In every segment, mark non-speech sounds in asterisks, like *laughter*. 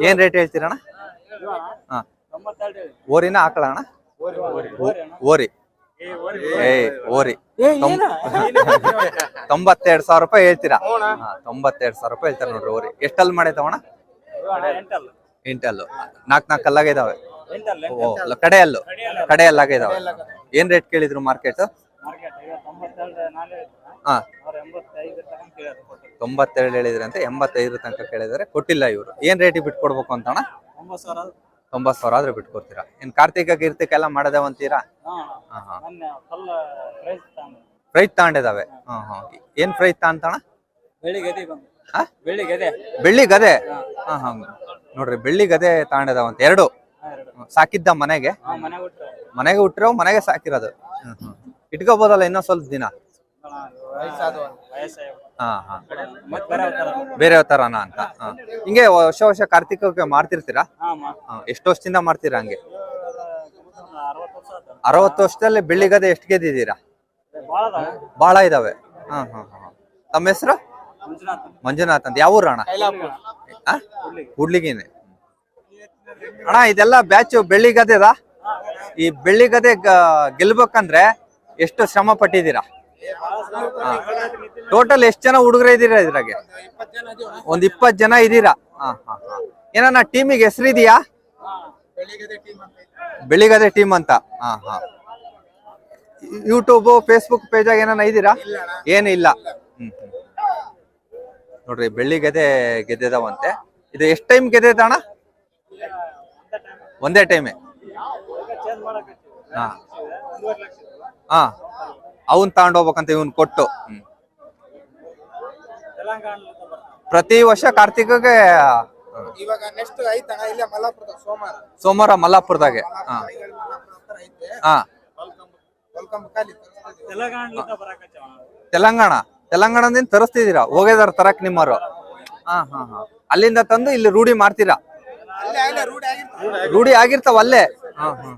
ಏನ್ ರೇಟ್ ಹೇಳ್ತೀರಣ ಹಾ. ಓರಿನ ಆಕಳಣ್ಣ ಓರಿ. ಏ ಓರಿ. *laughs* ತೊಂಬತ್ತೆರಡು ಸಾವಿರ ರೂಪಾಯಿ ಹೇಳ್ತೀರಾ? ತೊಂಬತ್ತೆರಡು ಸಾವಿರ ರೂಪಾಯಿ ಹೇಳ್ತಾರೆ ನೋಡ್ರಿ ಓರಿ. ಎಷ್ಟಲ್ಲಿ ಮಾಡೈತವಣ ಇಂಟಲ್ಲು ನಾಲ್ಕು ನಾಲ್ಕು ಕಲ್ಲಾಗಿದಾವೆ ಓ ಲ- ಕಡೆಯಲ್ಲು. ಕಡೆಯಲ್ಲಾಗ ಇದಾವೆ. ಏನ್ ರೇಟ್ ಕೇಳಿದ್ರು ಮಾರ್ಕೆಟ್? ಹಾ. ತೊಂಬತ್ತೆರಡು ಹೇಳಿದ್ರಂತೆ ಎಂಬತ್ತೈದು ತನಕ ಕೇಳಿದ್ರೆ ಕೊಟ್ಟಿಲ್ಲ ಇವರು. ಏನ್ ರೇಟಿಗೆ ಬಿಟ್ಕೊಡ್ಬೇಕು ಅಂತಣ್ಣ ತೊಂಬತ್ ಸಾವಿರ ಆದ್ರೆ. ಬಿಟ್ಕೊಡ್ತೀರಾ ಏನ್ ಕಾರ್ತಿಕ ಕೀರ್ತಿಕ ಎಲ್ಲ ಮಾಡದವಂತೀರಾ? ಹಾ ಹಾ ಪ್ರೈಸ್ ತಗೊಂಡಿದಾವೆ ಹಾ ಹಾ. ಏನ್ ಪ್ರೈಸ್ ತಗೊಂತಣ? ಬೆಳ್ಳಿ ಗದೆ ಹಾ? ಹಾ. ನೋಡ್ರಿ ಬೆಳ್ಳಿ ಗದೆ ತಗೊಂಡಿದಾವಂತ ಎರಡು. ಸಾಕಿದ್ದ ಮನೆಗೆ? ಮನೆಗೆ ಹುಟ್ಟಿರೋ ಮನೆಗೆ ಸಾಕಿರೋದು. ಇಟ್ಕೋಬೋದಲ್ಲ ಇನ್ನೂ ಸ್ವಲ್ಪ ದಿನ? ಹಾ ಹಾ. ಬೇರೆ ಅವತಾರನ ಅಂತ ಹಾ. ಹಿಂಗೆ ವರ್ಷ ವರ್ಷ ಕಾರ್ತಿಕಕ್ಕೆ ಮಾಡ್ತಿರ್ತೀರಾ? ಹಾ, ಎಷ್ಟು ವರ್ಷದಿಂದ ಮಾಡ್ತೀರಾ ಹಂಗೆ? ಅರವತ್ತು ವರ್ಷದಲ್ಲಿ ಬೆಳ್ಳಿಗದೆ ಎಷ್ಟು ಗೆದ್ದಿದ್ದೀರಾ? ಬಹಳ ಇದಾವೆ. ಹಾ ಹಾ ಹಾ ತಮ್ಮ ಹೆಸರು? ಮಂಜುನಾಥ್ ಅಂತ. ಯಾವ ಊರು ಅಣ್ಣ ಆ? ಅಣ್ಣ ಇದೆಲ್ಲ ಬ್ಯಾಚ್ ಬೆಳ್ಳಿ ಗದೆದ ಈ ಬೆಳ್ಳಿಗದೆ ಗ- ಗೆಲ್ಬೇಕಂದ್ರೆ ಎಷ್ಟು ಶ್ರಮ ಪಟ್ಟಿದ್ದೀರಾ? ಟೋಟಲ್ ಎಷ್ಟು ಜನ ಹುಡುಗರ ಇದ್ದೀರಾ ಇದ್ರಾಗೆ? ಒಂದ್ ಇಪ್ಪತ್ ಜನ ಇದ್ದೀರಾ? ಹಾ ಹಾ ಏನನ್ನ ಟೀಮಿಗೆ ಹೆಸರಿದೆಯಾ? ಬೆಳಿಗದೆ ಟೀಮ್ ಅಂತ. ಹಾ ಹಾ. ಯೂಟ್ಯೂಬ್ ಫೇಸ್ಬುಕ್ ಪೇಜಾಗ ಏನಾನ ಇದ್ದೀರಾ? ಏನು ಇಲ್ಲ. ನೋಡ್ರಿ ಬೆಳ್ಳಿ ಗದೆ ಗೆದ್ದಿದಾವಂತೆ. ಇದು ಎಷ್ಟು ಟೈಮ್ ಗೆದ್ದೈತೆ ಅಣ್ಣ? ಒಂದೇ ಟೈಮೇ ಹಾ. ಹಾ. ಅವನ್ ತಗೊಂಡೋಗ್ಬೇಕಂತ ಇವನ್ ಕೊಟ್ಟು. ಹ್ಮ್. ಪ್ರತಿ ವರ್ಷ ಕಾರ್ತಿಕಗೆ ಹ್ಮ್. ಇವಾಗ ನೆಕ್ಸ್ಟ್ ಐತಣ ಇಲ್ಲೇ ಮಲ್ಲಾಪುರದ ಸೋಮವಾರ. ಸೋಮವಾರ ಮಲ್ಲಾಪುರದಾಗೆ ಹಾ. ಹತ್ರ ಐತೆ. ಹಾ. ವೆಲ್ಕಮ್ ಖಾಲಿ ತೆಲಂಗಾಣ ತೆಲಂಗಾಣದಿಂದ ತರಿಸ್ತಿದ್ದೀರಾ? ಹೋಗಿದಾರ ತರಕ್ ನಿಮ್ಮರು ಹಾ ಹಾ ಹಾ. ಅಲ್ಲಿಂದ ತಂದು ಇಲ್ಲಿ ರೂಢಿ ಮಾಡ್ತೀರಾ? ಅಲ್ಲೇ ಅಲ್ಲೇ ರೂಢಿ ಆಗಿರ್ತಾವ ಅಲ್ಲೇ ಹಾ ಹಾ.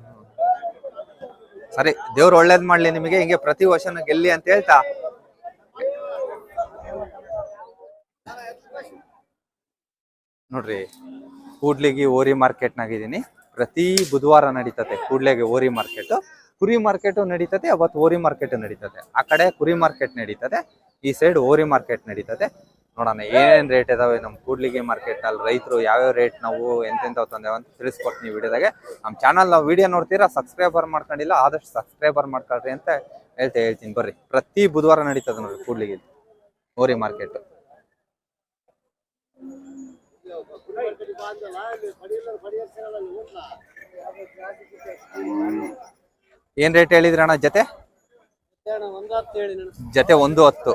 ಸರಿ, ದೇವ್ರು ಒಳ್ಳೇದ್ ಮಾಡ್ಲಿ ನಿಮಗೆ, ಹಿಂಗೆ ಪ್ರತಿ ವರ್ಷನೂ ಗೆಲ್ಲಿ ಅಂತ ಹೇಳ್ತಾ. ನೋಡ್ರಿ, ಕೂಡ್ಲಿಗಿ ಓರಿ ಮಾರ್ಕೆಟ್ ನಾಗಿದ್ದೀನಿ. ಪ್ರತಿ ಬುಧವಾರ ನಡೀತತೆ ಕೂಡ್ಲಿಗೆ ಓರಿ ಮಾರ್ಕೆಟ್ ಕುರಿ ಮಾರ್ಕೆಟ್ ನಡೀತತೆ ಅವತ್ತು ಓರಿ ಮಾರ್ಕೆಟ್ ನಡೀತದೆ ಆ ಕಡೆ ಕುರಿ ಮಾರ್ಕೆಟ್ ನಡೀತದೆ ಈ ಸೈಡ್ ಓರಿ ಮಾರ್ಕೆಟ್ ನಡೀತದೆ ನೋಡೋಣ ಏನೇನ್ ರೇಟ್ ಇದಾವೆ ನಮ್ಮ ಕೂಡ್ಲಿಗಿ ಮಾರ್ಕೆಟ್ ಅಲ್ಲಿ? ರೈತರು ಯಾವ್ಯಾವ ರೇಟ್ ನಾವು ಎಂತೆಂತ ತಂದೇವ ಅಂತ ತಿಳಿಸ್ಕೊಡ್ತೀನಿ ವಿಡಿಯೋದಾಗೆ ನಮ್ಮ ಚಾನಲ್ ನಾವು ವಿಡಿಯೋ ನೋಡ್ತೀರಾ ಸಬ್ಸ್ಕ್ರೈಬರ್ ಮಾಡ್ಕೊಂಡಿಲ್ಲ, ಆದಷ್ಟು ಸಬ್ಸ್ಕ್ರೈಬರ್ ಮಾಡ್ಕೊಳ್ರಿ ಅಂತ ಹೇಳ್ತಾ ಹೇಳ್ತೀನಿ. ಬರ್ರಿ, ಪ್ರತಿ ಬುಧವಾರ ನಡೀತದೆ ನೋಡ್ರಿ ಕೂಡ್ಲಿಗೆ. ಓರಿ ಮಾರ್ಕೆಟ್ ಏನ್ ರೇಟ್ ಹೇಳಿದ್ರಣ್ಣ ಜೊತೆ? ಜೊತೆ ಒಂದು ಹತ್ತು.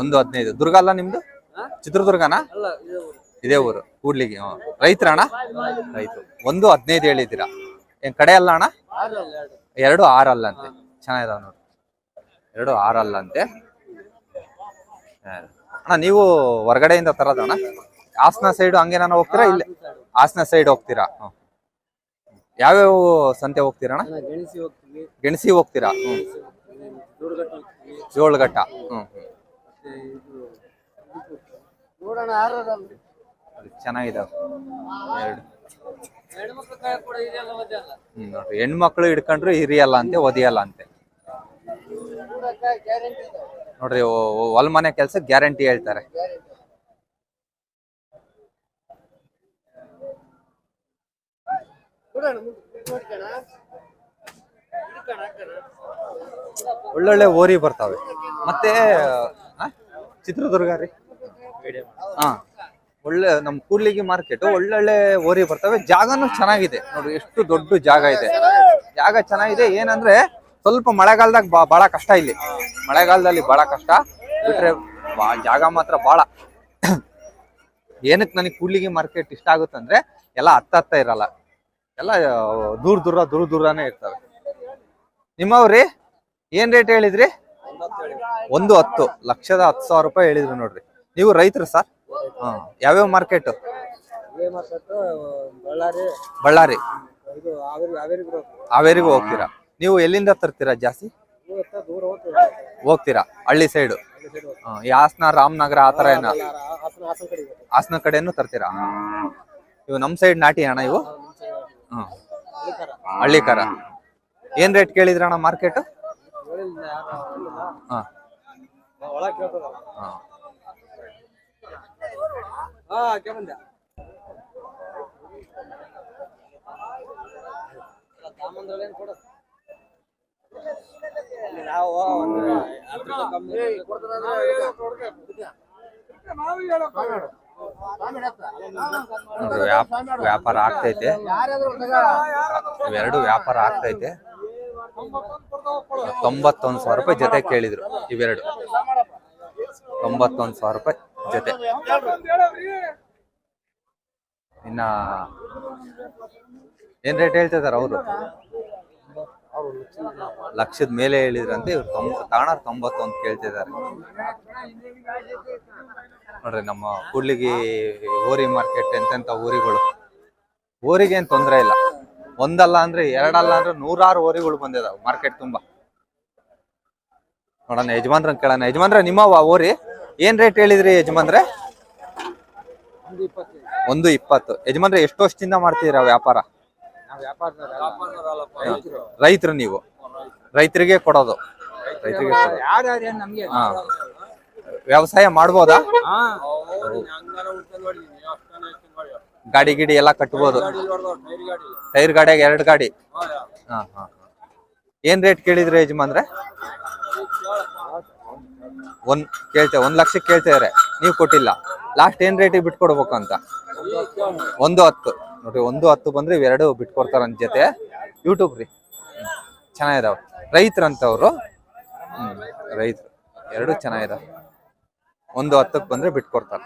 ಒಂದು ಹದಿನೈದು. ದುರ್ಗ ಅಲ್ಲ ನಿಮ್ದು? ಚಿತ್ರದುರ್ಗನಾ? ಇದೇ ಊರು. ಕೂಡ್ಲಿಗೆ ಹ್ಞೂ ರೈತರ ಅಣ್ಣ ರೈತರು. ಒಂದು ಹದಿನೈದು ಹೇಳಿದ್ದೀರಾ? ಏನ್ ಕಡೆ ಅಲ್ಲ ಅಣ್ಣ? ಎರಡು. ಆರಲ್ಲ ಅಂತೆ. ಚೆನ್ನಾಗಿದಾವ ನೋಡಿ. ಎರಡು ಆರಲ್ಲ ಅಂತೆ. ಅಣ್ಣ ನೀವು ಹೊರಗಡೆಯಿಂದ ತರೋದಣ್ಣ ಹಾಸನ ಸೈಡ್ ಹಂಗೆ ನಾನು ಹೋಗ್ತೀರಾ ಇಲ್ಲಿ? ಹಾಸನ ಸೈಡ್. ಹೋಗ್ತೀರಾ? ಹ್ಮ್. ಯಾವ್ಯಾವ ಸಂತೆ ಹೋಗ್ತೀರಣ್ಣ ಗೆಣಸಿ ಹೋಗ್ತೀರಾ? ಜೋಳಘಟ್ಟ ಹ್ಮ್ ಅಲ್ಲಿ ಚೆನ್ನಾಗಿದಾವೆ ಎರಡು. ಹ್ಮ್ ನೋಡ್ರಿ. ಹೆಣ್ಮಕ್ಳು ಹಿಡ್ಕೊಂಡ್ರು ಹಿರಿಯಲ್ಲ ಅಂತೆ ಒದಿಯಲ್ಲ ಅಂತೆ. ನೋಡ್ರಿ ಹೊಲ್ ಮನೆ ಕೆಲ್ಸ ಗ್ಯಾರಂಟಿ ಹೇಳ್ತಾರೆ. ನೋಡೋಣ ಒಳ್ಳೊಳ್ಳೆ ಓರಿ ಬರ್ತಾವೆ. ಮತ್ತೆ? ಚಿತ್ರದುರ್ಗ ರೀ. ಹಾ ಒಳ್ಳೆ ನಮ್ ಕೂಡ್ಲಿಗಿ ಮಾರ್ಕೆಟ್ ಒಳ್ಳೊಳ್ಳೆ ಓರಿ ಬರ್ತವೆ. ಜಾಗನೂ ಚೆನ್ನಾಗಿದೆ. ನೋಡಿ ಎಷ್ಟು ದೊಡ್ಡ ಜಾಗ ಇದೆ. ಜಾಗ ಚೆನ್ನಾಗಿದೆ. ಏನಂದ್ರೆ, ಸ್ವಲ್ಪ ಮಳೆಗಾಲದಾಗ ಬಾ ಬಹಳ ಕಷ್ಟ ಇಲ್ಲಿ. ಮಳೆಗಾಲದಲ್ಲಿ ಬಹಳ ಕಷ್ಟ. ಬಿಟ್ರೆ ಜಾಗ ಮಾತ್ರ ಬಹಳ ಏನಕ್ಕೆ ನನಗೆ ಕೂಡ್ಲಿಗಿ ಮಾರ್ಕೆಟ್ ಇಷ್ಟ ಆಗುತ್ತಂದ್ರೆ ಎಲ್ಲ ಹತ್ತ ಹತ್ತ ಇರಲ್ಲ. ಎಲ್ಲ, ದೂರ ದೂರ ದೂರ ದೂರನೇ ಇರ್ತವೆ. ನಿಮ್ಮವ್ರಿ? ಏನ್ ರೇಟ್ ಹೇಳಿದ್ರಿ? ಒಂದು ಹತ್ತು. ಲಕ್ಷದ ಹತ್ತು ಸಾವಿರ ರೂಪಾಯಿ ಹೇಳಿದ್ರು ನೋಡ್ರಿ. ನೀವು ರೈತರು ಸರ್? ಯಾವ್ಯಾವ ಮಾರ್ಕೆಟ್ ಬಳ್ಳಾರಿ. ಹಾವೇರಿಗೂ ಹೋಗ್ತೀರಾ? ನೀವು ಎಲ್ಲಿಂದ ತರ್ತೀರಾ ಜಾಸ್ತಿ? ಹೋಗ್ತೀರಾ? ಹಳ್ಳಿ ಸೈಡ್ ಈ ಹಾಸನ, ರಾಮನಗರ, ಆ ತರ ಏನ? ಹಾಸನ ಕಡೆನು ತರ್ತೀರಾ? ಇವು ನಮ್ ಸೈಡ್ ನಾಟಿ ಅಣ್ಣ ಇವು? ಹಳ್ಳಿಕರ. ಏನ್ ರೇಟ್ ಕೇಳಿದ್ರ ಅಣ್ಣ ಮಾರ್ಕೆಟ್ ವ್ಯಾಪಾರ ಆಗ್ತೈತೆ. ಎರಡು ವ್ಯಾಪಾರ ಆಗ್ತೈತೆ. ತೊಂಬತ್ತೊಂದು ಸಾವಿರ ರೂಪಾಯಿ ಜೊತೆ ಕೇಳಿದ್ರು ಇವೆರಡು. ತೊಂಬತ್ತೊಂದು ಸಾವಿರ ರೂಪಾಯಿ ಜೊತೆ. ಇನ್ನ ಏನ್ ರೇಟ್ ಹೇಳ್ತಿದಾರ ಅವರು? ಲಕ್ಷದ ಮೇಲೆ ಹೇಳಿದ್ರಂತೆ, ಇವ್ರು ತೊಂಬ ತಾಣ ತೊಂಬತ್ತೊಂದು ಕೇಳ್ತಿದ್ದಾರೆ ನೋಡ್ರಿ, ನಮ್ಮ ಕೂಡ್ಲಿಗಿ ಓರಿ ಮಾರ್ಕೆಟ್ ಎಂತೆಂತ ಊರಿಗಳು. ಊರಿಗೆ ಏನ್ ತೊಂದ್ರೆ ಇಲ್ಲ. ಒಂದಲ್ಲ ಅಂದ್ರೆ ಎರಡಲ್ಲ ಅಂದ್ರೆ ನೂರಾರು ಓರಿಗಳು ಬಂದಿದಾವ ಮಾರ್ಕೆಟ್ ತುಂಬಾ. ನೋಡೋಣ ಯಜಮಾನ್ರ ಕೇಳೋಣ ಯಜಮಾನ್ರ, ನಿಮ್ಮ ಓರಿ ಏನ್ ರೇಟ್ ಹೇಳಿದ್ರಿ ಯಜಮಾನ್ರೆ? ಒಂದು ಇಪ್ಪತ್ತು. ಯಜಮಾನ್ರೆ, ಎಷ್ಟು ವರ್ಷದಿಂದ ಮಾಡ್ತೀರಾ ವ್ಯಾಪಾರ? ರೈತರು ನೀವು. ರೈತರಿಗೆ ಕೊಡೋದು. ರೈತರಿಗೆ ವ್ಯವಸಾಯ ಮಾಡ್ಬೋದಾ? ಗಾಡಿ ಗಿಡಿ ಎಲ್ಲ ಕಟ್ಬೋದು. ಟೈರ್ ಗಾಡಿಯಾಗ ಎರಡು ಗಾಡಿ. ಹಾ ಹಾ ಏನ್ ರೇಟ್ ಕೇಳಿದ್ರೆ ಯಜಮಾನ್ರೆ? ಒಂದ್ ಕೇಳ್ತೇವೆ ಒಂದ್ ಲಕ್ಷಕ್ಕೆ ಕೇಳ್ತಿದಾರೆ. ನೀವು ಕೊಟ್ಟಿಲ್ಲ. ಲಾಸ್ಟ್ ಏನ್ ರೇಟಿಗೆ ಬಿಟ್ಕೊಡ್ಬೇಕು ಅಂತ? ಒಂದು ಹತ್ತು. ನೋಡ್ರಿ ಒಂದು ಹತ್ತು ಬಂದ್ರೆ ಇವೆರಡು ಬಿಟ್ಕೊಡ್ತಾರ ನನ್ ಜೊತೆ. ಯೂಟ್ಯೂಬ್ ರೀ. ಚೆನ್ನಾಗಿದಾವ. ರೈತರಂತವ್ರು. ಹ್ಮ್, ರೈತರು. ಎರಡು ಚೆನ್ನಾಗಿದಾವ. ಒಂದು ಹತ್ತಕ್ಕೆ ಬಂದ್ರೆ ಬಿಟ್ಕೊಡ್ತಾರ.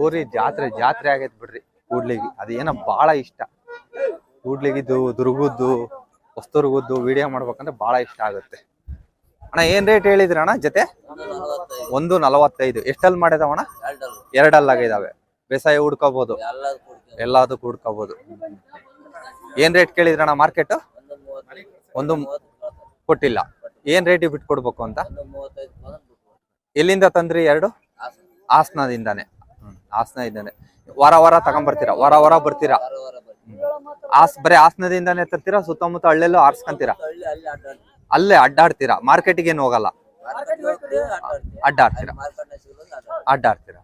ಊರಿ ಜಾತ್ರೆ ಜಾತ್ರೆ ಆಗೈತ್ ಬಿಡ್ರಿ ಕೂಡ್ಲಿಗಿ. ಅದೇನೋ ಬಾಳ ಇಷ್ಟ. ಕೂಡ್ಲಿಗಿದ್ದು, ದುರ್ಗದ್ದು, ಹೊಸ್ತುರ್ಗದ್ದು ವಿಡಿಯೋ ಮಾಡ್ಬೇಕಂದ್ರೆ ಬಹಳ ಇಷ್ಟ ಆಗುತ್ತೆ. ಅಣ್ಣ, ಏನ್ ರೇಟ್ ಹೇಳಿದ್ರಿ ಅಣ್ಣ ಜೊತೆ? ಒಂದು ನಲವತ್ತೈದು. ಎಷ್ಟಲ್ಲಿ ಮಾಡಿದಾವಣ್ಣ? ಎರಡಲ್ಲಿ ಆಗಿದಾವೆ. ಬೇಸಾಯ ಹುಡ್ಕೋಬಹುದು ಎಲ್ಲದಕ್ಕೂ ಹುಡ್ಕೋಬಹುದು ಏನ್ ರೇಟ್ ಕೇಳಿದ್ರಣ್ಣ ಮಾರ್ಕೆಟ್ ಒಂದು ಕೊಟ್ಟಿಲ್ಲ. ಏನ್ ರೇಟ್ ಬಿಟ್ಕೊಡ್ಬೇಕು ಅಂತ? ಎಲ್ಲಿಂದ ತಂದ್ರಿ ಎರಡು? ಹಾಸನದಿಂದಾನೆ. ಹ್ಮ್ ಇದ್ದಾನೆ. ವಾರ ವಾರ ತಗೊಂಡ್ಬರ್ತೀರಾ ವಾರ ವಾರ ಬರ್ತೀರಾ? ಹಾಸ್ ಬರೀ ಹಾಸನದಿಂದಾನೇ ತರ್ತೀರಾ ಸುತ್ತಮುತ್ತ ಹಳ್ಳೆಲ್ಲೂ ಆರ್ಸ್ಕೊಂತೀರಾ? ಅಲ್ಲೇ ಅಡ್ಡಾಡ್ತೀರಾ? ಮಾರ್ಕೆಟಿಗೆ ಏನು ಹೋಗಲ್ಲ? ಅಡ್ಡಾಡ್ತೀರಾ? ಅಡ್ಡಾಡ್ತೀರಾ?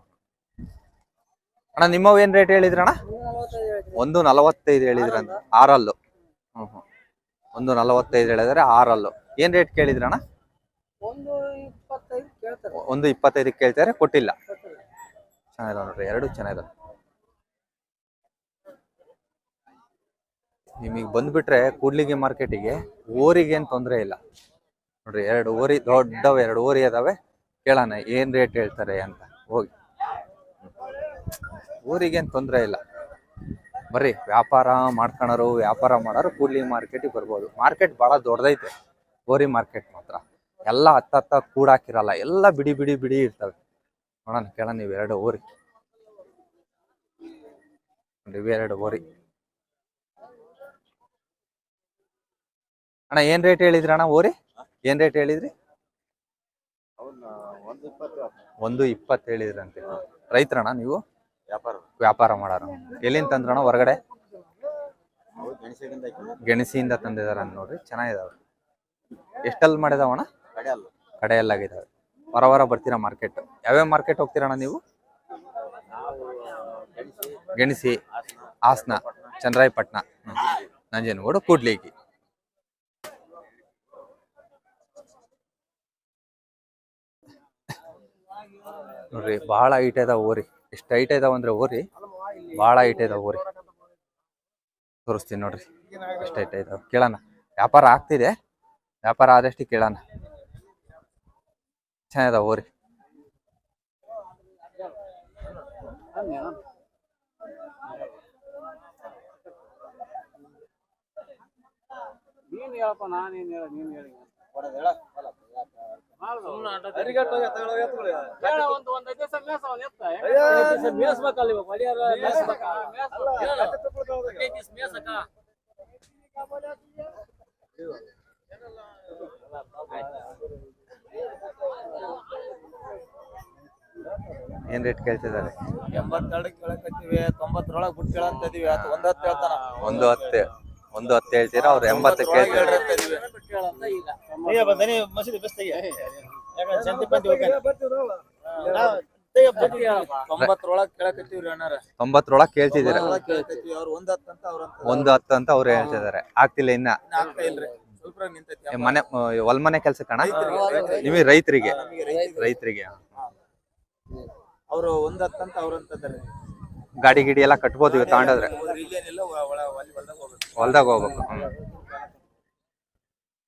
ಅಣ್ಣ ನಿಮ್ಮವ್ ಏನ್ ರೇಟ್ ಹೇಳಿದ್ರಣ್ಣ? ಒಂದು ನಲವತ್ತೈದು ಹೇಳಿದ್ರಂತ ಆರಲ್ಲು. ಹ್ಮ್ ಹ್ಮ್. ಒಂದು ನಲವತ್ತೈದು ಹೇಳಿದ್ರೆ ಆರಲ್ಲು. ಏನ್ ರೇಟ್ ಕೇಳಿದ್ರಣ್ಣ? ಒಂದು ಇಪ್ಪತ್ತೈದು ಕೇಳ್ತಾರೆ. ಕೊಟ್ಟಿಲ್ಲ. ಚೆನ್ನಾಗಿದಾವ ನೋಡ್ರಿ, ಎರಡು ಚೆನ್ನಾಗಿದೆ ನಿಮಗೆ ಬಂದ್ಬಿಟ್ರೆ ಕೂಡ್ಲಿಗೆ ಮಾರ್ಕೆಟಿಗೆ, ಓರಿಗೆ ಏನು ತೊಂದರೆ ಇಲ್ಲ. ನೋಡ್ರಿ, ಎರಡು ಓರಿ, ದೊಡ್ಡವ, ಎರಡು ಓರಿ ಅದಾವೆ. ಕೇಳೋಣ, ಏನು ರೇಟ್ ಹೇಳ್ತಾರೆ ಅಂತ. ಹೋಗಿ. ಊರಿಗೇನ್ ತೊಂದರೆ ಇಲ್ಲ. ಬರ್ರಿ, ವ್ಯಾಪಾರ ಮಾಡ್ಕೊಳೋರು ವ್ಯಾಪಾರ ಮಾಡೋರು ಕೂಡ್ಲಿ ಮಾರ್ಕೆಟಿಗೆ ಬರ್ಬೋದು. ಮಾರ್ಕೆಟ್ ಬಹಳ ದೊಡ್ಡದೈತೆ. ಓರಿ ಮಾರ್ಕೆಟ್ ಮಾತ್ರ. ಎಲ್ಲ ಹತ್ತ ಹತ್ತ ಕೂಡಾಕಿರಲ್ಲ ಎಲ್ಲ ಬಿಡಿ ಬಿಡಿ ಬಿಡಿ ಇರ್ತವೆ. ನೋಡೋಣ ನೀವು ಎರಡು ಓರಿ. ನೀವು ಎರಡು ಓರಿ. ಅಣ್ಣ ಏನ್ ರೇಟ್ ಹೇಳಿದ್ರಿ ಅಣ್ಣ ಓರಿ? ಏನ್ ರೇಟ್ ಹೇಳಿದ್ರಿ? ಒಂದು ಇಪ್ಪತ್ತು ಹೇಳಿದ್ರಂತೆ. ರೈತರಣ್ಣ ನೀವು? ವ್ಯಾಪಾರ. ವ್ಯಾಪಾರ ಮಾಡೋರು. ಎಲ್ಲಿಂದ ತಂದ್ರಣ್ಣ ಹೊರಗಡೆ? ಗೆಣಸಿಯಿಂದ ತಂದಿದಾರ ನೋಡ್ರಿ ಚೆನ್ನಾಗಿದಾವೆ. ಎಷ್ಟಲ್ಲಿ ಮಾಡಿದಾವಣ್ಣ? ಕಡೆ ಅಲ್ಲ ಕಡೆಯಲ್ಲಾಗಿದ್ದಾವೆ ವಾರ ವಾರ ಬರ್ತೀರಾ ಮಾರ್ಕೆಟ್ ಯಾವ್ಯಾವ ಮಾರ್ಕೆಟ್ ಹೋಗ್ತೀರಣ್ಣ ನೀವು? ಗೆಣಸಿ, ಹಾಸನ ಚಂದ್ರಾಯಪಟ್ಟಣ ನಂಜನಗೂಡು, ಕೂಡ್ಲಿಗಿ. ನೋಡ್ರಿ ಬಹಳ ಹೈಟ್ ಇದಾವ ಓರಿ. ಎಷ್ಟು ಹೈಟ್ ಇದಾವ ಅಂದ್ರೆ ಓರಿ ಬಹಳ ಹೈಟ್ ಇದಾವ ಓರಿ. ತೋರಿಸ್ತೀನಿ ನೋಡ್ರಿ, ಎಷ್ಟು ಹೈಟ್ ಇದಾವ. ಕೇಳೋಣ ವ್ಯಾಪಾರ ಆಗ್ತಿದೆ. ವ್ಯಾಪಾರ ಆದಷ್ಟು ಕೇಳೋಣ ಚೆನ್ನಾಗಿದಾವ ಓರಿ ನೀನ್ ಹೇಳಪ್ಪ ನಾನೇನ್ ಹೇಳ ನೀನ್ ಹೇಳಿ. ಮೇಸ್ಬೇಕಲ್ಲ? ಏನ್ ರೇಟ್ ಕೇಳ್ತಿದ್ದಾರೆ? ಎಂಬತ್ತೆರಡಕ್ಕೆ ಕೇಳಕತ್ತೀವಿ ತೊಂಬತ್ತರೊಳಗೆ ಬಿಟ್ಟು ಕೇಳಂತ ಇದೀವಿ ಅದು ಒಂದ್ ಹತ್ತು ಹೇಳ್ತಾನ. ಒಂದು ಹತ್ತು ಒಂದು ಹತ್ತು ಹೇಳ್ತೀರಾ? ಅವ್ರು ಎಂಬತ್ತು ಕೇಳ್ತಾರೆ. ತೊಂಬತ್ತರೊಳಗೆ ಕೇಳ್ತಿದ್ದೀರಾ? ತೊಂಬತ್ತರೊಳಗೆ ಕೇಳಕತ್ತೀವಿ ಅವ್ರು ಒಂದ್ ಹತ್ತು ಅಂತ ಅವ್ರ ಅಂತ ಒಂದು ಹತ್ತು ಅಂತ ಅವ್ರು ಹೇಳ್ತಿದ್ದಾರೆ. ಆಗ್ತಿಲ್ಲ ಇನ್ನ ಆಗ್ತಾ ಇಲ್ರಿ. ನಿಂತೈತಿ ಮನೆ ಹೊಲ್ ಮನೆ ಕೆಲ್ಸ ಕಣ? ನಿಮಗೆ ರೈತರಿಗೆ. ರೈತರಿಗೆ. ಅವರು ಅವ್ರು ಒಂದ್ ಹತ್ತು ಅಂತ ಅವ್ರ ಗಾಡಿ ಗಿಡಿ ಎಲ್ಲ ಕಟ್ಬೋದು. ಇವ್ ಒಲಿ ಹೊಲ್ದಾಗ ಹೋಗ್ಬೇಕು.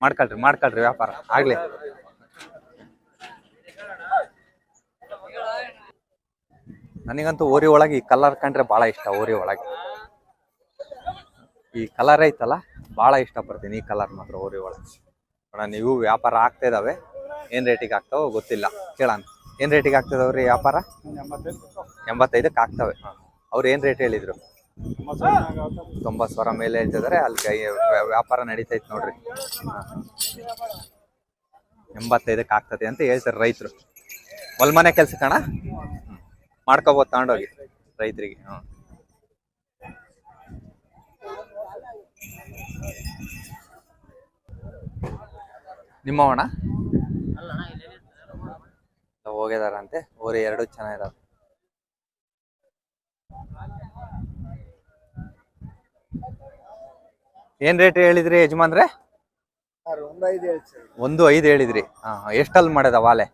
ಮಾಡ್ಕೊಳ್ರಿ ಮಾಡ್ಕೊಳ್ರಿ ವ್ಯಾಪಾರ. ಆಗ್ಲಿ. ನನಗಂತೂ ಓರಿ ಒಳಗೆ ಈ ಕಲರ್ ಕಂಡ್ರೆ ಬಹಳ ಇಷ್ಟ ಓರಿ ಒಳಗೆ. ಈ ಕಲರ್ ಐತಲ್ಲ ಬಹಳ ಇಷ್ಟಪಡ್ತೀನಿ ಈ ಕಲರ್ ಮಾತ್ರ ಓರಿ ಒಳಗೆ. ಅಣ್ಣ, ನೀವು ವ್ಯಾಪಾರ ಆಗ್ತಾ ಇದಾವೆ, ಏನ್ ರೇಟಿಗೆ ಆಗ್ತಾವೋ ಗೊತ್ತಿಲ್ಲ. ಕೇಳೋಣ ಏನ್ ರೇಟಿಗೆ ಆಗ್ತದವ್ರಿ ವ್ಯಾಪಾರ? ಎಂಬತ್ತೈದಕ್ಕೆ ಆಗ್ತವೆ. ಅವ್ರು ಏನ್ ರೇಟ್ ಹೇಳಿದ್ರು? ತೊಂಬತ್ತು ಸಾವಿರ ಮೇಲೆ ಹೇಳ್ತಿದ್ದಾರೆ ಅಲ್ಲಿ ವ್ಯಾಪಾರ ನಡೀತೈತೆ ನೋಡ್ರಿ. ಎಂಬತ್ತೈದಕ್ಕೆ ಆಗ್ತದೆ ಅಂತ ಹೇಳ್ತಾರೆ ರೈತರು. ಹೊಲ್ಮನೆ ಕೆಲಸ ಕಣ ಮಾಡ್ಕೋಬೋದು, ತಗೊಂಡೋಗಿ ರೈತರಿಗೆ. ನಿಮ್ಮವಣ ಹೋಗಿದಾರಂತೆ. ಓರಿ ಎರಡು ಚೆನ್ನಾಗಿರೋದು ಏನ್ ರೇಟ್ ಹೇಳಿದ್ರಿ ಯಜಮಾನ್ರೆ? ಒಂದ್ ಐದು ಹೇಳ್ತೀವಿ ಒಂದು ಐದು ಹೇಳಿದ್ರಿ. ಹಾ ಎಷ್ಟಲ್ಲಿ ಮಾಡ್ಯದ ವಾಲೆ?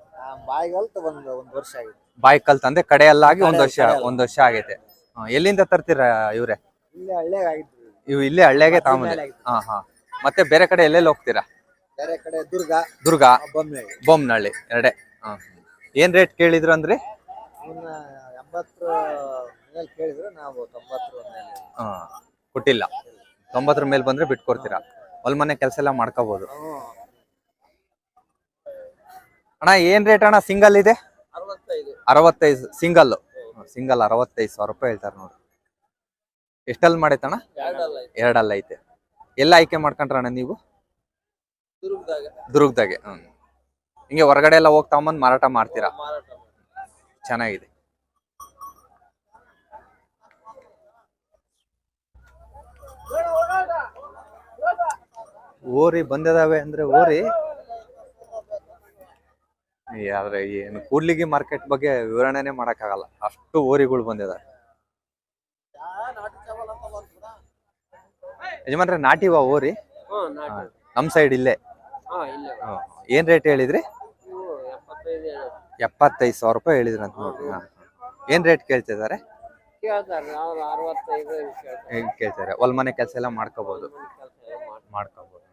ಬಾಯಿಗಲ್ತ ಒಂದ್ ಒಂದ್ ವರ್ಷ ಆಗಿದೆ. ಬಾಯ್ ಕಲ್ತಂದೆ ಕಡೆಯಲ್ಲಾಗಿ ಒಂದ್ ವರ್ಷ ಒಂದ್ ವರ್ಷ ಆಗೈತೆ ಹಾ, ಎಲ್ಲಿಂದ ತರ್ತೀರಾ ಇವ್ರೆ? ಇಲ್ಲಿ ಹಳ್ಳಿಯಾಗ ಆಗಿದ್ವಿ ಇವು ಇಲ್ಲೇ ಹಳ್ಳಿಯಾಗೆ ತಾಮಂದೆ ಹಾ ಹಾ. ಮತ್ತೆ ಬೇರೆ ಕಡೆ ಎಲ್ಲೆಲ್ಲಿ ಹೋಗ್ತೀರಾ? ಬೇರೆ ಕಡೆ ದುರ್ಗ. ದುರ್ಗ. ಬೊಮ್ಮೆ ಬೊಮ್ಮನಹಳ್ಳಿ ಎರಡೇ. ಹಾ ಏನ್ ರೇಟ್ ಕೇಳಿದ್ರು ಅಂದ್ರಿ? ಎಂಬತ್ತು ಕೇಳಿದ್ರೆ ನಾವು ತೊಂಬತ್ತರ ಮೇಲೆ. ಹಾ ಕೊಟ್ಟಿಲ್ಲ. ತೊಂಬತ್ತರ ಮೇಲೆ ಬಂದ್ರೆ ಬಿಟ್ಕೊಡ್ತೀರಾ? ಹೊಲ್ ಮನೆ ಕೆಲಸ ಎಲ್ಲ ಮಾಡ್ಕೋಬಹುದು ಅಣ್ಣ ಏನ್ ರೇಟ್ ಅಣ್ಣ ಸಿಂಗಲ್ ಇದೆ? ಅರವತ್ತೈದು. ಅರವತ್ತೈದು ಸಿಂಗಲ್. ಸಿಂಗಲ್ ಅರವತ್ತೈದು ಸಾವಿರ ರೂಪಾಯಿ ಹೇಳ್ತಾರೆ ನೋಡಿ. ಎಷ್ಟಲ್ಲಿ ಮಾಡೈತಣ್ಣ? ಎರಡಲ್ಲ ಐತೆ. ಎಲ್ಲ ಆಯ್ಕೆ ಮಾಡ್ಕೊಂಡ್ರಣ್ಣ ನೀವು? ದುರ್ಗದಾಗ. ಹ್ಮ್. ಹಿಂಗೆ ಹೊರಗಡೆ ಎಲ್ಲ ಹೋಗ್ತಾ ತಗೊಂಬಂದ್ ಮಾರಾಟ ಮಾಡ್ತೀರಾ? ಚೆನ್ನಾಗಿದೆ. ಓರಿ ಬಂದಿದಾವೆ ಅಂದ್ರೆ ಓರಿ. ಆದ್ರೆ ಏನು ಕೂಡ್ಲಿಗಿ ಮಾರ್ಕೆಟ್ ಬಗ್ಗೆ ವಿವರಣೆನೆ ಮಾಡಕ್ಕಾಗಲ್ಲ. ಅಷ್ಟು ಓರಿಗಳು ಬಂದಿದಾವೆ. ಯಜಮಾನ್ರೆ ನಾಟಿ ಓರಿ ಹ್ಮ್ ನಾಟಿ ನಮ್ ಸೈಡ್ ಇಲ್ಲೇ. ಹಾ ಇಲ್ಲ. ಹಾ. ಏನ್ ರೇಟ್ ಹೇಳಿದ್ರಿ? ಇವು ಎಪ್ಪತ್ತೈದು ಎಪ್ಪತ್ತೈದು ಸಾವಿರ ರೂಪಾಯಿ ಹೇಳಿದ್ರಂತ ಅಂತ ನೋಡ್ರಿ ಹಾ. ಏನ್ ರೇಟ್ ಕೇಳ್ತಿದ್ದಾರೆ ಕೇಳ್ತಾರೆ ಅವ್ರು ಅರವತ್ತೈದು ಹಿಂಗ್ ಕೇಳ್ತಾರೆ. ಹೆಂಗ್ ಕೇಳ್ತಾರೆ. ಹೊಲ್ ಮನೆ ಕೆಲಸ ಎಲ್ಲ ಮಾಡ್ಕೋಬಹುದು ಕೆಲ್ಸ ಎಲ್ಲ ಮಾಡ್ತಾರೆ. ಮಾಡ್ಕೋಬಹುದು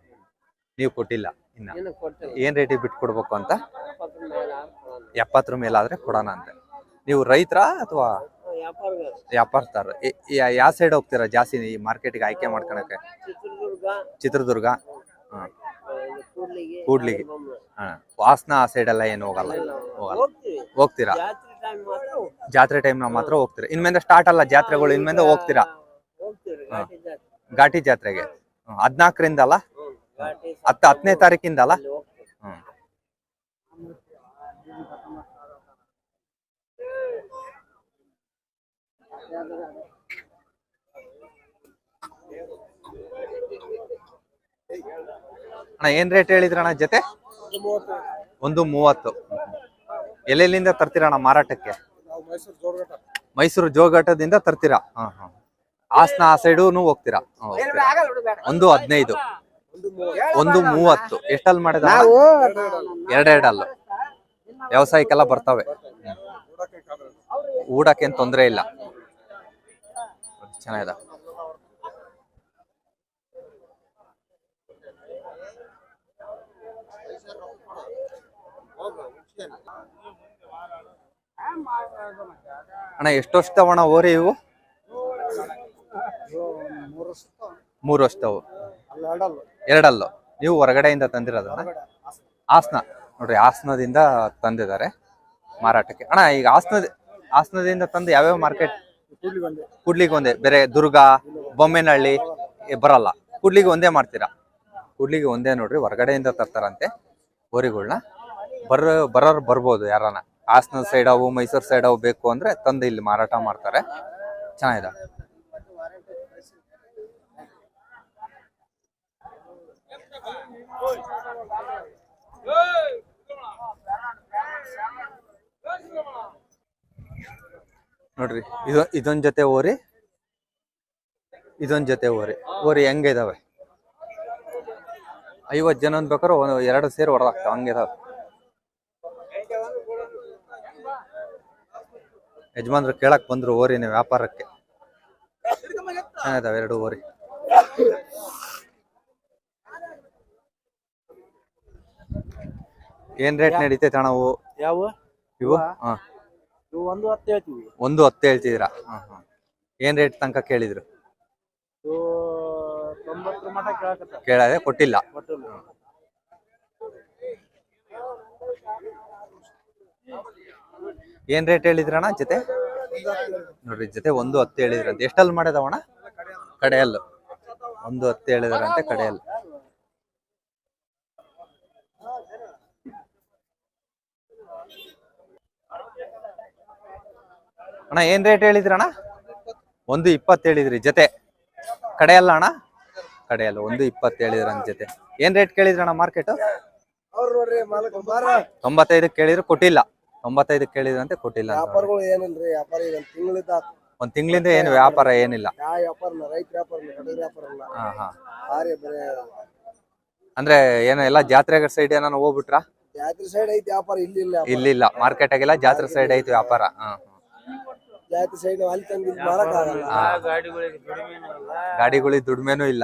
ನೀವು ಕೊಟ್ಟಿಲ್ಲ ಇನ್ನ? ಇನ್ನು ಕೊಟ್ಟಿಲ್ಲ. ಏನ್ ರೇಟಿಗೆ ಬಿಟ್ಟು ಕೊಡ್ಬೇಕು ಅಂತ? ಎಪ್ಪತ್ತರ ಮೇಲೆ ಹಾಕ್ಕೊಳ್ಳೋಣ. ಎಪ್ಪತ್ತರ ಮೇಲಾದ್ರೆ ಕೊಡೋಣ ಅಂತ. ನೀವು ರೈತರ ಅಥವಾ ವ್ಯಾಪಾರಸ್ಥರ. ಯಾವ ಸೈಡ್ ಹೋಗ್ತೀರಾ ಜಾಸ್ತಿ ಈ ಮಾರ್ಕೆಟ್ಗೆ ಆಯ್ಕೆ ಮಾಡ್ಕೊಳಕ್ಕೆ? ಚಿತ್ರದುರ್ಗ. ಕೂಡ್ಲಿಗೆ. ಹಾ. ವಾಸನ ಆ ಸೈಡ್ ಎಲ್ಲ ಏನು ಹೋಗಲ್ಲ? ಹೋಗಲ್ಲ. ಹೋಗ್ತೀರಾ? ಜಾತ್ರೆ ಟೈಮ್ ಮಾತ್ರ ಜಾತ್ರೆ ಟೈಮ್ ಮಾತ್ರ ಹೋಗ್ತೀರಾ? ಇನ್ಮೇಲೆ ಸ್ಟಾರ್ಟ್ ಅಲ್ಲ ಜಾತ್ರೆಗಳು ಇನ್ಮೇಲೆ ಹೋಗ್ತೀರಾ. ಘಾಟಿ ಜಾತ್ರೆ. ಘಾಟಿ ಜಾತ್ರೆಗೆ. ಹದಿನಾಲ್ಕರಿಂದ ಅಲ್ಲ? ಹ್ಮ್. ಹತ್ತು ಹತ್ತನೇ ತಾರೀಕಿಂದ ಅಲ್ಲ? ಅಲ್ಲಿ ಹೋಗ್ತೀವಿ ಹ್ಮ್ ಅಣ್ಣ ಏನ್ ರೇಟ್ ಹೇಳಿದ್ರಣ್ಣ ಜೊತೆ? ಒಂದು ಮೂವತ್ತು. ಎಲ್ಲೆಲ್ಲಿಂದ ತರ್ತೀರಣ್ಣ ಮಾರಾಟಕ್ಕೆ? ಮೈಸೂರು ಜೋಗಟದಿಂದ ತರ್ತೀರಾ? ಹಾ ಹಾ. ಹಾಸನ ಆ ಸೈಡು ಹೋಗ್ತೀರಾ. ಒಂದು ಹದಿನೈದು. ಒಂದು ಮೂವತ್ತು. ಎಷ್ಟಲ್ಲಿ ಮಾಡಿದ ಎರಡೆರಡಲ್ಲು ವ್ಯವಸಾಯಕ್ಕೆಲ್ಲ ಬರ್ತವೆ. ಊಟಕ್ಕೇನ್ ತೊಂದ್ರೆ ಇಲ್ಲ. ಚೆನ್ನಾಗಿದೆ. ಅಣ್ಣ, ಎಷ್ಟು ಅಣ್ಣ ಓರಿ ಇವು? ಮೂರು ವರ್ಷದವು. ಎರಡಲ್ಲು. ನೀವು ಹೊರಗಡೆಯಿಂದ ತಂದಿರೋದನ್ನ ಹಾಸನ. ನೋಡ್ರಿ, ಹಾಸನದಿಂದ ತಂದಿದ್ದಾರೆ ಮಾರಾಟಕ್ಕೆ. ಅಣ್ಣ, ಈಗ ಹಾಸನ ಹಾಸನದಿಂದ ತಂದು ಯಾವ್ಯಾವ ಮಾರ್ಕೆಟ್ ಕೂಡ್ಲಿಗೆ ಒಂದೇ ಬೇರೆ ದುರ್ಗ ಬೊಮ್ಮೆನಹಳ್ಳಿ ಬರಲ್ಲ ಕೂಡ್ಲಿಗೆ ಒಂದೇ ಮಾಡ್ತೀರಾ ಕೂಡ್ಲಿಗೆ ಒಂದೇ ನೋಡ್ರಿ ಹೊರಗಡೆಯಿಂದ ತರ್ತಾರಂತೆ ಹೋರಿಗಳನ್ನ ಬರ ಬರೋರು ಬರ್ಬೋದು ಯಾರನ್ನ ಹಾಸನ ಸೈಡ್ ಅವು ಮೈಸೂರು ಸೈಡ್ ಅವು ಬೇಕು ಅಂದ್ರೆ ತಂದು ಇಲ್ಲಿ ಮಾರಾಟ ಮಾಡ್ತಾರೆ ಚೆನ್ನಾಗಿದೆ ನೋಡ್ರಿ ಇದು ಇದೊಂದ್ ಜೊತೆ ಓರಿ ಇದೊಂದ್ ಜೊತೆ ಓರಿ. ಓರಿ ಹೆಂಗ ಇದಾವೆ ಐವತ್ ಜನ ಒಂದ್ ಬೇಕಾದ್ರೆ ಎರಡು ಸೇರಿ ಹೊಡೆದಾಕ್ತಾವ ಹಂಗಿದಾವೆ. ಯಜಮಾನ್ರು ಕೇಳಕ್ ಬಂದ್ರು ಓರಿನ ವ್ಯಾಪಾರಕ್ಕೆ. ಚೆನ್ನಾಗಿದಾವೆ ಎರಡು ಓರಿ. ಏನ್ ರೇಟ್ ನಡೀತೈತೆ ಅಣ್ಣ ಯಾವ? ಇವು? ಹಾ. ಇವು ಒಂದು ಹತ್ತು ಹೇಳ್ತೀವಿ. ಒಂದು ಹತ್ತು ಹೇಳ್ತಿದ್ದೀರಾ? ಏನ್ ರೇಟ್ ತನಕ ಕೇಳಿದ್ರು? ಇವು ತೊಂಬತ್ತರ ಮಟ ಕೇಳಕತ್ತ ಕೇಳದೆ ಕೊಟ್ಟಿಲ್ಲ. ಏನ್ ರೇಟ್ ಹೇಳಿದ್ರಣ್ಣ ಜೊತೆ? ನೋಡ್ರಿ ಜೊತೆ ಒಂದು ಹತ್ತು ಹೇಳಿದ್ರಂತೆ. ಎಷ್ಟಲ್ಲಿ ಮಾಡಿದವಣ ಕಡೆಯಲ್ಲು. ಒಂದು ಹತ್ತು ಹೇಳಿದ್ರಂತೆ ಕಡೆಯಲ್ಲು. ಅಣ್ಣ ಏನ್ ರೇಟ್ ಹೇಳಿದ್ರಿ ಅಣ್ಣ? ಒಂದು ಇಪ್ಪತ್ತು ಹೇಳಿದ್ರಿ ಜೊತೆ. ಕಡೆಯಲ್ಲ ಅಣ್ಣ? ಕಡೆಯಲ್ಲ ಒಂದು ಇಪ್ಪತ್ತು ಹೇಳಿದ್ರ ಜೊತೆ. ಏನ್ ರೇಟ್ ಕೇಳಿದ್ರಣ್ಣ ಮಾರ್ಕೆಟ್ ಅವ್ರು ನೋಡ್ರಿ ಮಾಲಕ್ ಮಾರ ತೊಂಬತ್ತೈದಕ್ಕೆ ಕೇಳಿದ್ರು ಕೊಟ್ಟಿಲ್ಲ ತೊಂಬತ್ತೈದಕ್ಕೆ ಕೇಳಿದ್ರಂತೆ ಕೊಟ್ಟಿಲ್ಲ ಒಂದ್ ತಿಂಗಳಿಂದ ಏನು ವ್ಯಾಪಾರ ಏನಿಲ್ಲ. ಅಂದ್ರೆ ಏನೋ ಎಲ್ಲ ಜಾತ್ರೆ ಸೈಡ್ ಏನಾನ ಹೋಗ್ಬಿಟ್ರಾ? ಜಾತ್ರೆ ಸೈಡ್ ಐತಿ ವ್ಯಾಪಾರ ಇಲ್ಲಿ ಇಲ್ಲ ಮಾರ್ಕೆಟ್ ಆಗಿಲ್ಲ ಜಾತ್ರೆ ಸೈಡ್ ಐತಿ ವ್ಯಾಪಾರ. ಹಾ. ಸೈಡ್ ಅಲ್ಲಿ ತಂದು ಇಲ್ಲಿ ಮಾರಕ್ ಆಗಲ್ಲ. ಹಾ. ಗಾಡಿಗಳಿಗೆ ದುಡಿಮೆನಲ್ಲ ಗಾಡಿಗಳಿಗೆ ದುಡ್ಮೇನೂ ಇಲ್ಲ.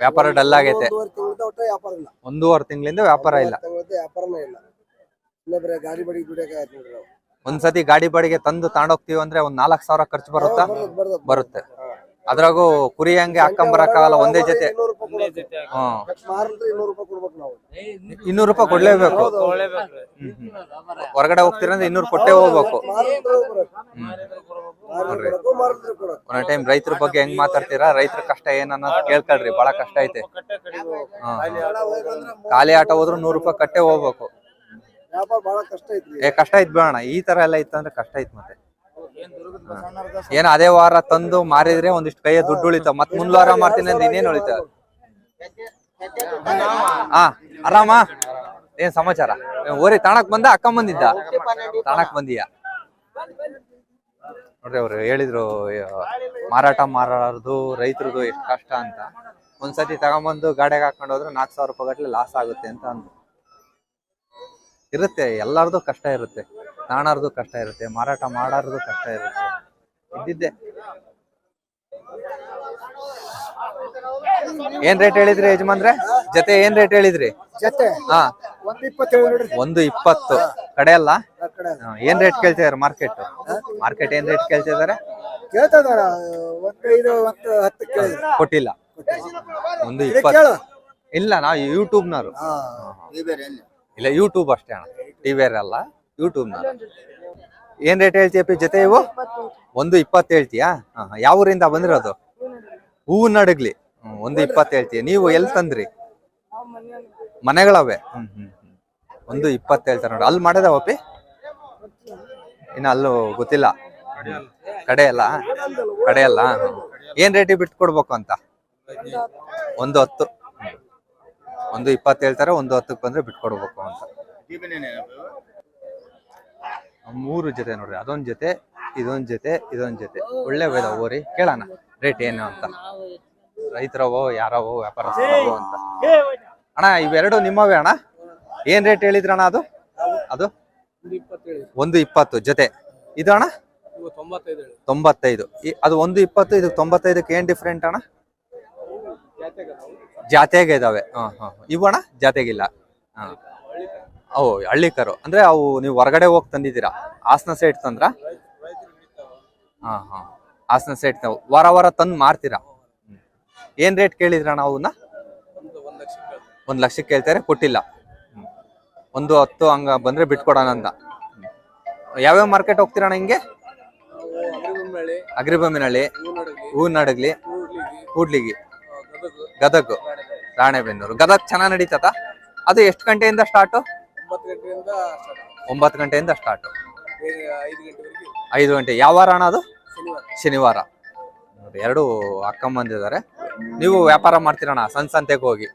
ವ್ಯಾಪಾರ ಡಲ್ ಆಗೈತೆ. ಒಂದೂವರೆ ತಿಂಗಳಿಂದ ಒಟ್ಟ ವ್ಯಾಪಾರ ಇಲ್ಲ. ಒಂದೂವರೆ ತಿಂಗಳಿಂದ ವ್ಯಾಪಾರ ಇಲ್ಲ. ತಿಂಗಳಿಂದ ವ್ಯಾಪಾರನೇ ಇಲ್ಲ. ಇನ್ನ ಬರೀ ಗಾಡಿ ನೋಡ್ರಿ ನಾವು ಒಂದ್ಸತಿ ಗಾಡಿ ಬಾಡಿಗೆ ತಂದು ತಗೊಂಡೋಗ್ತೀವಿ ಅಂದ್ರೆ ಒಂದ್ ನಾಲ್ಕ್ ಸಾವಿರ ಖರ್ಚು ಬರುತ್ತಾ? ಬರ್ತದ ಬರುತ್ತೆ. ಅದ್ರಾಗೂ ಕುರಿ ಹಂಗೆ ಹಾಕೊಂಬರಕ್ಕಾಗಲ್ಲ ಒಂದೇ ಜೊತೆ. ಇನ್ನೂರು ರೂಪಾಯಿ ಕೊಡ್ಬೇಕು. ಹ್ಮ್. ಮಾರಿದ್ರೆ ಇನ್ನೂರು ರೂಪಾಯಿ ಕೊಡ್ಬೇಕು ನಾವು. ಇನ್ನೂರು ರೂಪಾಯಿ ಕೊಡ್ಲೇಬೇಕು. ಹ್ಮ್, ಹ್ಮ್. ಹೊರಗಡೆ ಹೋಗ್ತಿರಂದ್ರೆ ಇನ್ನೂರು ಕೊಟ್ಟೆ ಹೋಗ್ಬೇಕು. ಮಾರಿದ್ರೆ ಕೊಡಬೇಕು. ಒಂದ್ ಟೈಮ್ ರೈತರ ಬಗ್ಗೆ ಹೆಂಗ್ ಮಾತಾಡ್ತೀರಾ? ರೈತರ ಕಷ್ಟ ಏನನ್ನ ಅನ್ನೋದು ಕೇಳ್ಕೊಳ್ರಿ ಬಹಳ ಕಷ್ಟ ಐತೆ. ಖಾಲಿ ಆಟ ಹೋದ್ರು ನೂರ್ ರೂಪಾಯಿ ಕಟ್ಟೆ ಹೋಗ್ಬೇಕು. ಏ ಕಷ್ಟ ಐತ್ ಬೇಡ ಈ ತರ ಎಲ್ಲ ಇತ್ತಂದ್ರೆ ಕಷ್ಟ ಐತ್ ಮತ್ತೆ. ಏನ್ ಅದೇ ವಾರ ತಂದು ಮಾರಿದ್ರೆ ಒಂದಿಷ್ಟು ಕೈಯ ದುಡ್ಡು ಉಳಿತ ಮತ್ ಮುಂದ್ ವಾರ ಮಾರ್ತೀನಿ ಅಂದ್ರೆ ಇನ್ನೇನ್ ಉಳಿತ ಹಾ ಆರಾಮ? ಏನ್ ಸಮಾಚಾರ? ಓರಿ ತಾಣಕ್ ಬಂದ ಅಕ್ಕ ಬಂದಿದ್ದ ತಾಣಕ್ ಬಂದಿಯ? ನೋಡ್ರಿ ಅವ್ರು ಹೇಳಿದ್ರು ಮಾರಾಟ ಮಾರಾಡೋದು ರೈತರದು ಎಷ್ಟು ಕಷ್ಟ ಅಂತ. ಒಂದ್ಸತಿ ತಗೊಂಬಂದು ಗಾಡಿಗೆ ಹಾಕೊಂಡು ಹೋದ್ರೆ ನಾಲ್ಕು ಸಾವಿರ ರೂಪಾಯಿ ಗಟ್ಟಲೆ ಲಾಸ್ ಆಗುತ್ತೆ ಅಂತ ಅಂದ್ರು. ಇರುತ್ತೆ, ಎಲ್ಲಾರ್ದು ಕಷ್ಟ ಇರುತ್ತೆ. ತಾಣಾರ್ದು ಕಷ್ಟ ಇರುತ್ತೆ, ಮಾರಾಟ ಮಾಡಾರ್ದು ಕಷ್ಟ ಇರುತ್ತೆ. ಇದ್ದಿದ್ದೆ. ಏನ್ ರೇಟ್ ಹೇಳಿದ್ರಿ ಯಜಮಾನ್ರೆ? ಜೊತೆ ಏನ್ ರೇಟ್ ಹೇಳಿದ್ರಿ? ಜೊತೆ? ಹಾ. ಒಂದ್ ಇಪ್ಪತ್ತೇಳು ನೋಡ್ರಿ. ಒಂದು ಇಪ್ಪತ್ತು. ಕಡೆ ಅಲ್ಲ? ಹಾ, ಏನ್ ರೇಟ್ ಕೇಳ್ತಿದಾರೆ ಮಾರ್ಕೆಟ್ ಮಾರ್ಕೆಟ್ ಏನ್ ರೇಟ್ ಕೇಳ್ತಿದಾರೆ? ಇದ್ದಾರೆ ಒಂದ್ ಐದು ಒಂದು ಹತ್ತು ಕೇಳಿದ್ರು. ಕೊಟ್ಟಿಲ್ಲ. ಒಂದು ಇಪ್ಪತ್ತು. ಕೇಳು. ಇಲ್ಲ ನಾವು ಯೂಟ್ಯೂಬ್ನವರು ಹಾ. ಇಲ್ಲ ಯೂಟ್ಯೂಬ್ ಅಷ್ಟೇ ಅಣ್ಣ. ಟಿವಿ ಅಲ್ಲ ಯೂಟ್ಯೂಬ್ನವರು ಏನ್ ರೇಟ್ ಹೇಳ್ತೀಯಪ್ಪ ಜೊತೆ ಇವು? ಒಂದು ಇಪ್ಪತ್ತು ಹೇಳ್ತೀಯಾ? ಹಾ, ಹಾ. ಯಾವ ಊರಿಂದ ಬಂದಿರೋದು? ಹೂವು ನಡಗ್ಲಿ ಹ್ಮ್, ಒಂದು ಇಪ್ಪತ್ತು ಹೇಳ್ತೀಯ. ನೀವು ಎಲ್ಲಿ ತಂದ್ರಿ? ಮನೆಗಳವೆ. ಹ್ಮ್ ಹ್ಮ್ ಹ್ಮ್. ಒಂದು ಇಪ್ಪತ್ತು ಹೇಳ್ತಾರೆ ನೋಡಿ. ಅಲ್ಲಿ ಮಾಡಿದವಪ್ಪಿ ಇನ್ನು ಅಲ್ಲೂ ಗೊತ್ತಿಲ್ಲ. ಕಡೆ ಅಲ್ಲ? ಕಡೆ ಅಲ್ಲ? ಹ್ಮ್. ಏನ್ ರೇಟಿಗೆ ಬಿಟ್ಟು ಕೊಡ್ಬೇಕು ಅಂತ? ಒಂದು ಹತ್ತು. ಒಂದು ಇಪ್ಪತ್ತು ಹೇಳ್ತಾರೆ ಒಂದು ಹತ್ತಕ್ಕೆ ಬಂದ್ರೆ ಬಿಟ್ಕೊಡ್ಬೇಕು ಅಂತ. ಮೂರು ಜೊತೆ ನೋಡ್ರಿ. ಅದೊಂದ್ ಜೊತೆ ಇದೊಂದ್ ಜೊತೆ ಇದೊಂದ್ ಜೊತೆ. ಒಳ್ಳೆ ವೇದ ಓರಿ. ಕೇಳೋಣ. ರೇಟ್ ಏನು ಅಂತ? ರೈತರವೋ ಯಾರವೋ ವ್ಯಾಪಾರಸ್ಥರವೋ ಅಂತ. ಅಣ್ಣ, ಇವೆರಡು ನಿಮ್ಮವೇ ಅಣ್ಣ? ಏನ್ ರೇಟ್ ಹೇಳಿದ್ರಣ್ಣ ಅದು? ಅದು? ಒಂದು ಇಪ್ಪತ್ತು ಜೊತೆ. ಇದು ಅಣ್ಣ? ತೊಂಬತ್ತೈದು. ಅದು ಒಂದು ಇಪ್ಪತ್ತು, ಇದಕ್ಕೆ ತೊಂಬತ್ತೈದಕ್ಕೆ ಏನ್ ಡಿಫ್ರೆಂಟ್ ಅಣ್ಣ? ಜಾತೆಗೆ ಇದಾವೆ ಹಾಂ, ಹಾ ಇವು ಅಣ್ಣ? ಜಾತೆಗಿಲ್ಲ ಹಾಂ. ಅವು ಹಳ್ಳಿ ಕರು ಅಂದ್ರೆ ಅವು ನೀವು ಹೊರಗಡೆ ಹೋಗಿ ತಂದಿದ್ದೀರಾ? ಹಾಸನ ಸೈಡ್ ತಂದ್ರ? ಹಾ ಹಾ. ಹಾಸನ ಸೈಡ್ ವಾರ ವಾರ ತಂದು ಮಾರ್ತೀರಾ. ಏನ್ ರೇಟ್ ಕೇಳಿದ್ರಣ್ಣ ಅವನ್ನ? ಒಂದ್ ಲಕ್ಷಕ್ಕೆ ಕೇಳ್ತಾರೆ ಕೊಟ್ಟಿಲ್ಲ. ಒಂದು ಹತ್ತು ಹಂಗ ಬಂದ್ರೆ ಬಿಟ್ಕೊಡೋಣ ಅಂತ. ಯಾವ್ಯಾವ ಮಾರ್ಕೆಟ್ ಹೋಗ್ತೀರಣ್ಣ ಹಿಂಗೆ? ಅಗ್ರಿಬೊಮ್ಮಿನಹಳ್ಳಿ ಹೂನಡಗ್ಲಿ. ಕೂಡ್ಲಿಗಿ ಗದಗ್. ರಾಣೆಬೆನ್ನೂರು. ಗದಗ್ ಚೆನ್ನಾಗಿ ನಡೀತದ? ಅದು ಎಷ್ಟು ಗಂಟೆಯಿಂದ ಸ್ಟಾರ್ಟ್? ಒಂಬತ್ತು ಗಂಟೆಯಿಂದ ಸ್ಟಾರ್ಟ್. ಐದು ಗಂಟೆ. ಯಾವ ವಾರ ಅಣ್ಣ ಅದು? ಶನಿವಾರ. ಎರಡು ಅಕ್ಕಂಬಂದಿದ್ದಾರೆ. ನೀವು ವ್ಯಾಪಾರ ಮಾಡ್ತೀರಣ್ಣ ಸಣ್ಣ ಸಂತೆಗೆ ಹೋಗಿ.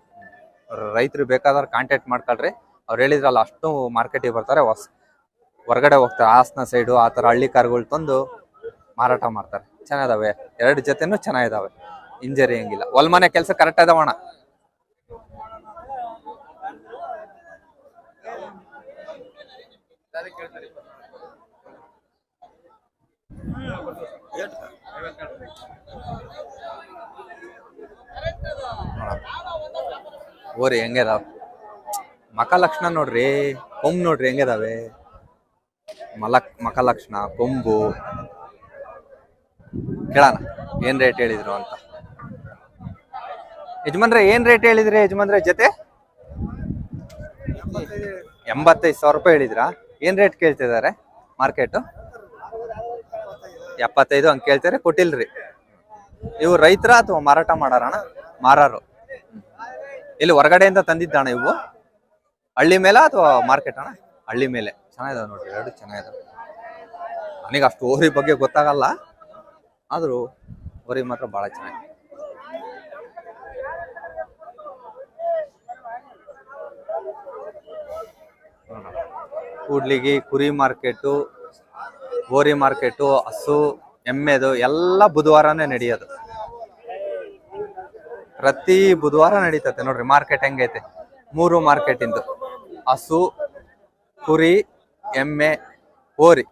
ರೈತರು ಬೇಕಾದ್ರೆ ಕಾಂಟ್ಯಾಕ್ಟ್ ಮಾಡ್ಕೊಳ್ರಿ. ಅವ್ರು ಹೇಳಿದ್ರಲ್ಲ, ಅಷ್ಟು ಮಾರ್ಕೆಟಿಗೆ ಬರ್ತಾರೆ, ಹೊಸ ಹೊರಗಡೆ ಹೋಗ್ತಾರೆ. ಹಾಸನ ಸೈಡು ಆ ಥರ ಹಳ್ಳಿ ಕಾರ್ಗಳು ತಂದು ಮಾರಾಟ ಮಾಡ್ತಾರೆ. ಚೆನ್ನಾಗಿದಾವೆ. ಎರಡು ಜೊತೆನೂ ಚೆನ್ನಾಗಿದಾವೆ. ಇಂಜರಿ ಹಂಗಿಲ್ಲ. ಒಲ್ ಮನೆ ಕೆಲಸ ಕರೆಕ್ಟ್ ಅದಾವಣ್ಣ ಓರಿ, ಹೆಂಗದಾವ? ಮಕ ಲಕ್ಷಣ ನೋಡ್ರಿ, ಕೊಂಬ್ ನೋಡ್ರಿ, ಹೆಂಗದಾವೆ? ಮಲಕ್ ಮಕ ಕೊಂಬು. ಕೇಳೋಣ, ಏನ್ ರೇಟ್ ಹೇಳಿದ್ರು ಅಂತ. ಯಜಮಾನ್ರೆ, ಏನ್ ರೇಟ್ ಹೇಳಿದ್ರಿ ಯಜಮಾನ್ರೆ ಜೊತೆ? ಎಂಬತ್ತೈದು ಸಾವಿರ ರೂಪಾಯಿ ಹೇಳಿದ್ರಾ? ಏನ್ ರೇಟ್ ಕೇಳ್ತಿದ್ದಾರೆ ಮಾರ್ಕೆಟ್? ಎಪ್ಪತ್ತೈದು ಹಂಗೆ ಕೇಳ್ತಾರೆ, ಕೊಟ್ಟಿಲ್ರಿ. ಇವು ರೈತರ ಅಥವಾ ಮಾರಾಟ ಮಾಡಾರಣ ಮಾರಾರು. ಇಲ್ಲಿ ಹೊರಗಡೆಯಿಂದ ತಂದಿದ್ದಾಣ ಇವು? ಹಳ್ಳಿ ಮೇಲೆ ಅಥವಾ ಮಾರ್ಕೆಟ್ ಅಣ್ಣ? ಹಳ್ಳಿ ಮೇಲೆ. ಚೆನ್ನಾಗಿದಾವೆ ನೋಡ್ರಿ, ಎರಡು ಚೆನ್ನಾಗಿದಾವೆ. ನನಗೆ ಅಷ್ಟು ಓರಿ ಬಗ್ಗೆ ಗೊತ್ತಾಗಲ್ಲ, ಆದರೂ ಓರಿ ಮಾತ್ರ ಭಾಳ ಚೆನ್ನಾಗಿ ಕೂಡ್ಲಿಗಿ, ಕುರಿ ಮಾರ್ಕೆಟು ಓರಿ ಮಾರ್ಕೆಟು, ಹಸು, ಎಮ್ಮೆದು, ಎಲ್ಲ ಬುಧವಾರನೇ ನಡೆಯೋದು. ಪ್ರತಿ ಬುಧವಾರ ನಡೀತತೆ ನೋಡ್ರಿ ಮಾರ್ಕೆಟ್ ಹೆಂಗೈತೆ? ಮೂರು ಮಾರ್ಕೆಟ್ ಇಂದು. ಹಸು ಕುರಿ ಎಮ್ಮೆ ಓರಿ